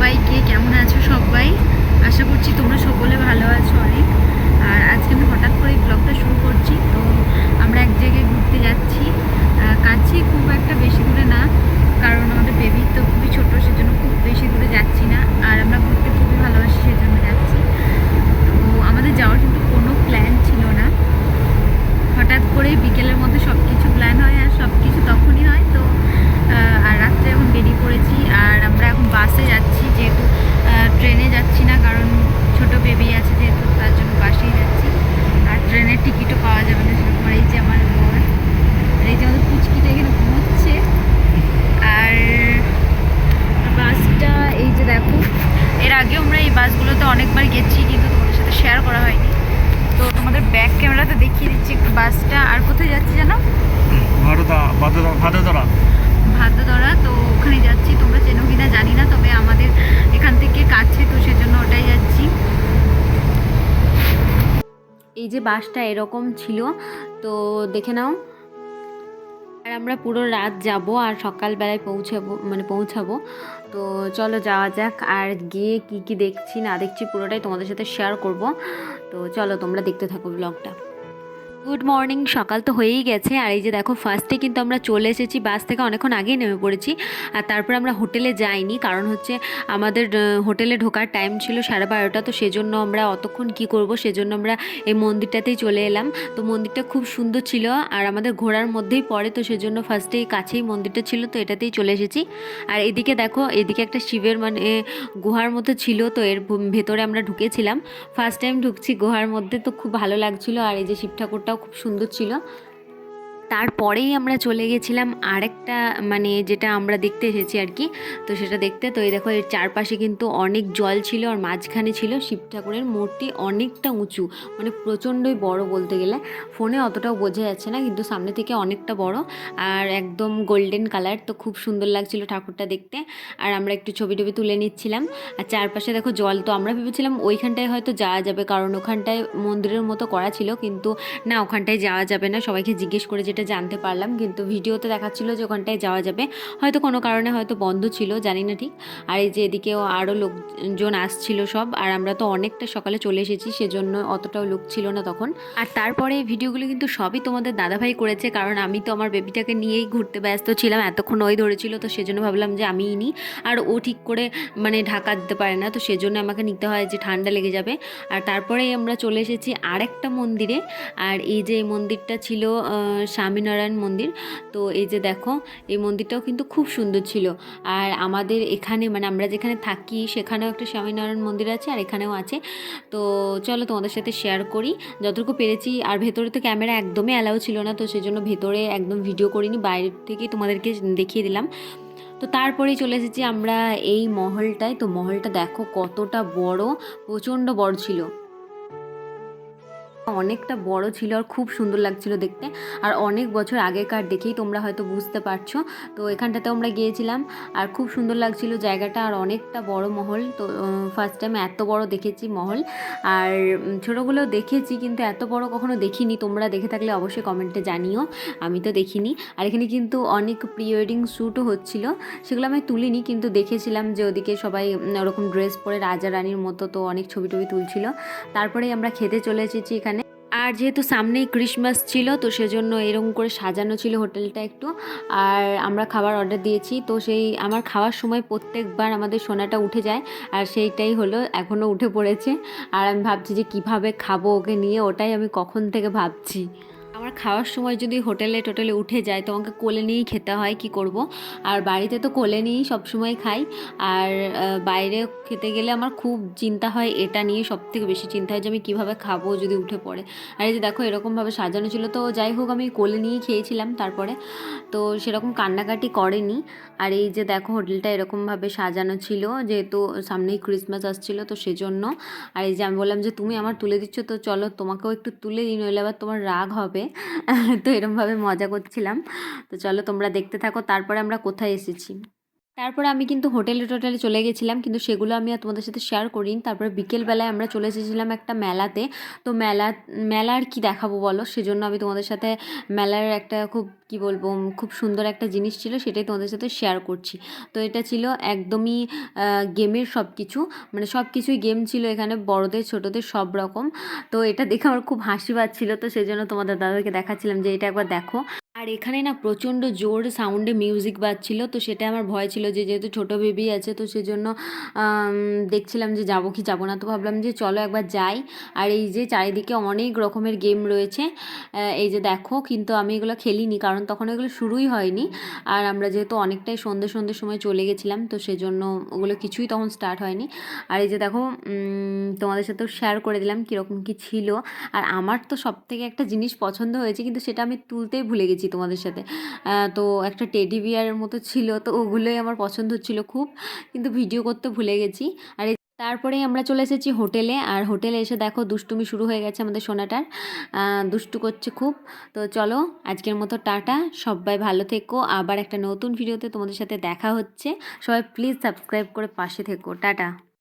সবাইকে কেমন আছো সবাই? আশা করছি তোমরা সকলে ভালো আছো অনেক। আর আজকে আমি হঠাৎ করে ব্লগটা শুরু করছি। তো আমরা এক জায়গায় ঘুরতে যাচ্ছি আহ, কাছে খুব একটা বেশি দূরে না কারণ আমাদের বেবি তো খুবই ছোটো সেজন্য খুব বেশি দূরে যাচ্ছি না আর আমরা ঘুরতে খুবই ভালোবাসি সেজন্য যাচ্ছি তো আমাদের যাওয়ার কিন্তু কোনো প্ল্যান ছিল না হঠাৎ করে বিকেলের মধ্যে সব কিছু প্ল্যান হয় আর সব কিছু তখনই হয় তো আহ, আর রাত্রে এখন বেরিয়ে পড়েছি আর আমরা এখন বাসে যাচ্ছি যেহেতু আহ, ট্রেনে যাচ্ছি না কারণ ছোট বেবি আছে যেহেতু তার জন্য বাসেই যাচ্ছি আর ট্রেনের টিকিটও পাওয়া যাবে না সেরকম আর এই যে আমার বর আর এই যে আমাদের পুচকিটা এখানে ঘুমোচ্ছে আর বাসটা এই যে দেখো এর আগেও আমরা এই বাসগুলোতে অনেকবার গেছি কিন্তু তোমাদের সাথে শেয়ার করা হয়নি। তো তোমাদের ব্যাক ক্যামেরাতে দেখিয়ে দিচ্ছি একটু বাসটা। আর কোথায় যাচ্ছি জানো? ভারতা ভাদরা ভাদরা তো ওখানে যাচ্ছি। তোমরা চেনো কিনা জানি না তবে আমাদের এখান থেকে কাছে তো সেজন্য ওটাই যাচ্ছি। এই যে বাসটা এরকম ছিল তো দেখে নাও। আর আমরা পুরো রাত যাব আর সকালবেলায় পৌঁছাবো মানে পৌঁছাবো। তো চলো যাওয়া যাক আর গিয়ে কি কি দেখছি না দেখছি পুরোটাই তোমাদের সাথে শেয়ার করব। তো চলো তোমরা দেখতে থাকো ব্লগটা গুড মর্নিং, সকাল তো হয়েই গেছে। আর এই যে দেখো ফার্স্টে কিন্তু আমরা চলে এসেছি, বাস থেকে অনেকক্ষণ আগেই নেমে পড়েছি। আর তারপর আমরা হোটেলে যাইনি, কারণ হচ্ছে আমাদের হোটেলে ঢোকার টাইম ছিল সাড়ে বারোটা, তো সেজন্য আমরা অতক্ষণ কি করব, সেজন্য আমরা এই মন্দিরটাতেই চলে এলাম। তো মন্দিরটা খুব সুন্দর ছিল, আর আমাদের ঘোরার মধ্যেই পড়ে, তো সেজন্য ফার্স্টেই কাছেই মন্দিরটা ছিল, তো এটাতেই চলে এসেছি। আর এদিকে দেখো, এদিকে একটা শিবের মানে গুহার মতো ছিল, তো এর ভেতরে আমরা ঢুকেছিলাম। ফার্স্ট টাইম ঢুকছি গুহার মধ্যে, তো খুব ভালো লাগছিল। আর এই যে শিব ঠাকুরটাও খুব সুন্দর ছিল। তারপরেই আমরা চলে গেছিলাম আরেকটা মানে যেটা আমরা দেখতে এসেছি আর কি। তো সেটা দেখতে, তো এই দেখো, এর চারপাশে কিন্তু অনেক জল ছিল আর মাঝখানে ছিল শিব ঠাকুরের মূর্তি অনেকটা উঁচু মানে প্রচণ্ডই বড় বলতে গেলে। ফোনে অতটাও বোঝা যাচ্ছে না, কিন্তু সামনে থেকে অনেকটা বড় আর একদম গোল্ডেন কালার। তো খুব সুন্দর লাগছিল ঠাকুরটা দেখতে আর আমরা একটু ছবি টবি তুলে নিচ্ছিলাম। আর চারপাশে দেখো জল, তো আমরা ভেবেছিলাম ওইখানটায় হয়তো যাওয়া যাবে, কারণ ওখানটায় মন্দিরের মতো করা ছিল, কিন্তু না, ওখানটায় যাওয়া যাবে না। সবাইকে জিজ্ঞেস করে যেটা জানতে পারলাম, কিন্তু ভিডিওতে দেখাচ্ছিল যে ওখানটায় যাওয়া যাবে। হয়তো কোনো কারণে হয়তো বন্ধ ছিল, জানি না ঠিক। আর এই যে এদিকেও আরও লোকজন আসছিল সব, আর আমরা তো অনেকটা সকালে চলে এসেছি, সেজন্য অতটাও লোক ছিল না তখন। আর তারপরে এই ভিডিওগুলো কিন্তু সবই তোমাদের দাদাভাই করেছে, কারণ আমি তো আমার বেবিটাকে নিয়েই ঘুরতে ব্যস্ত ছিলাম, এতক্ষণ ওই ধরেছিল, তো সেজন্য ভাবলাম যে আমিই নিই। আর ও ঠিক করে মানে ঢাকা দিতে পারে না, তো সেজন্য আমাকে নিতে হয় যে ঠান্ডা লেগে যাবে। আর তারপরেই আমরা চলে এসেছি আরেকটা মন্দিরে, আর এই যে মন্দিরটা ছিল স্বামীনারায়ণ মন্দির। তো এই যে দেখো, এই মন্দিরটাও কিন্তু খুব সুন্দর ছিল। আর আমাদের এখানে মানে আমরা যেখানে থাকি, সেখানেও একটা স্বামীনারায়ণ মন্দির আছে আর এখানেও আছে। তো চলো তোমাদের সাথে শেয়ার করি। যতটুকু পেরেছি, আর ভেতরে তো ক্যামেরা একদমই অ্যালাউ ছিল না, তো সেই জন্য ভেতরে একদম ভিডিও করিনি বাইরের থেকেই তোমাদেরকে দেখিয়ে দিলাম। তো তারপরেই চলে এসেছি আমরা এই মহলটায়। তো মহলটা দেখো কতটা বড়, প্রচণ্ড বড় ছিল। অনেকটা বড় ছিল আর খুব সুন্দর লাগছিল দেখতে। আর অনেক বছর আগেকার দেখেই তোমরা হয়তো বুঝতে পারছ। তো এখানটাতে আমরা গিয়েছিলাম আর খুব সুন্দর লাগছিল জায়গাটা আর অনেকটা বড় মহল। তো ফার্স্ট টাইম এত বড় দেখেছি মহল। আর উম, ছোটোগুলোও দেখেছি কিন্তু এত বড় কখনো দেখিনি। তোমরা দেখে থাকলে অবশ্যই কমেন্টে জানিও। আমি তো দেখিনি। আর এখানে কিন্তু অনেক প্রি ওয়েডিং শ্যুটও হচ্ছিল। সেগুলো আমি তুলিনি কিন্তু দেখেছিলাম যে ওদিকে সবাই ওরকম ড্রেস পরে রাজা রানীর মতো তো অনেক ছবি টবি তুলছিল। তারপরেই আমরা খেতে চলে এসেছি এখানে। আর যেহেতু সামনেই ক্রিসমাস ছিল, তো সেজন্য এরকম করে সাজানো ছিল হোটেলটা একটু। আর আমরা খাবার অর্ডার দিয়েছি, তো সেই আমার খাওয়ার সময় প্রত্যেকবার আমাদের সোনাটা উঠে যায়, আর সেইটাই হলো এখনও উঠে পড়েছে। আর আমি ভাবছি যে কীভাবে খাব ওকে নিয়ে, ওটাই আমি কখন থেকে ভাবছি। আমার খাওয়ার সময় যদি হোটেলে টোটেলে উঠে যায়, তো আমাকে কোলে নিয়েই খেতে হয়, কি করব? আর বাড়িতে তো কোলে নিয়েই সবসময় খাই। আর বাইরে খেতে গেলে আমার খুব চিন্তা হয় এটা নিয়ে সব থেকে বেশি চিন্তা হয় যে আমি কীভাবে খাব যদি উঠে পড়ে। আর এই যে দেখো, এরকমভাবে সাজানো ছিল। তো যাই হোক, আমি কোলে নিয়েই খেয়েছিলাম তারপরে। তো সেরকম কান্নাকাটি করেনি। আর এই যে দেখো, হোটেলটা এরকমভাবে সাজানো ছিল, যেহেতু সামনেই ক্রিসমাস আসছিল, তো সেজন্য। আর এই যে আমি বললাম যে, তুমি আমার তুলে দিচ্ছ, তো চলো তোমাকেও একটু তুলে দিই নইলে আবার তোমার রাগ হবে। তো এরমভাবে মজা করছিলাম। তো চলো তোমরা দেখতে থাকো, তারপরে আমরা কোথায় এসেছি? তারপরে আমি কিন্তু হোটেলে টোটেলে চলে গেছিলাম, কিন্তু সেগুলো আমি আর তোমাদের সাথে শেয়ার করিনি। তারপরে বিকেলবেলায় আমরা চলে এসেছিলাম একটা মেলাতে। তো মেলা মেলা আর কি দেখাবো বলো? সেজন্য আমি তোমাদের সাথে মেলার একটা খুব, কি বলব, খুব সুন্দর একটা জিনিস ছিল, সেটাই তোমাদের সাথে শেয়ার করছি। তো এটা ছিল একদমই গেমের সব কিছু মানে সব কিছুই গেম ছিল এখানে, বড়দের, ছোটদের, সব রকম। তো এটা দেখে আমার খুব হাসি পাচ্ছিল। তো সেই জন্য তোমাদের দাদাকে দেখাচ্ছিলাম যে এটা একবার দেখো। আর এখানে না প্রচণ্ড জোর সাউন্ডে মিউজিক বাজছিল, তো সেটা আমার ভয় ছিল যে যেহেতু ছোটো বেবি আছে, তো সেজন্য দেখছিলাম যে যাব কি যাব না, তো ভাবলাম যে চলো একবার যাই। আর এই যে চারিদিকে অনেক রকমের গেম রয়েছে এই যে দেখো, কিন্তু আমি এগুলো খেলিনি, কারণ তখন এগুলো শুরুই হয়নি। আর আমরা যেহেতু অনেকটাই সন্ধ্যে সন্ধ্যের সময় চলে গেছিলাম, তো সেজন্য ওগুলো কিছুই তখন স্টার্ট হয়নি। আর এই যে দেখো তোমাদের সাথেও শেয়ার করে দিলাম কীরকম কী ছিল। আর আমার তো সব থেকে একটা জিনিস পছন্দ হয়েছে, কিন্তু সেটা আমি তুলতেই ভুলে গেছি। তোমাদের সাথে। তো একটা টেডি বিয়ারের মতো ছিল, তো ওগুলোই আমার পছন্দ হচ্ছিল খুব। কিন্তু ভিডিও করতে ভুলে গেছি। আর তারপরেই আমরা চলে এসেছি হোটেলে। আর হোটেলে এসে দেখো দুষ্টুমি শুরু হয়ে গেছে আমাদের সোনাটার। দুষ্টু করছে খুব। তো চলো, আজকের মতো টাটা। সবাই ভালো থেকো। আবার একটা নতুন ভিডিওতে তোমাদের সাথে দেখা হচ্ছে। সবাই প্লিজ সাবস্ক্রাইব করে পাশে থেকো। টাটা।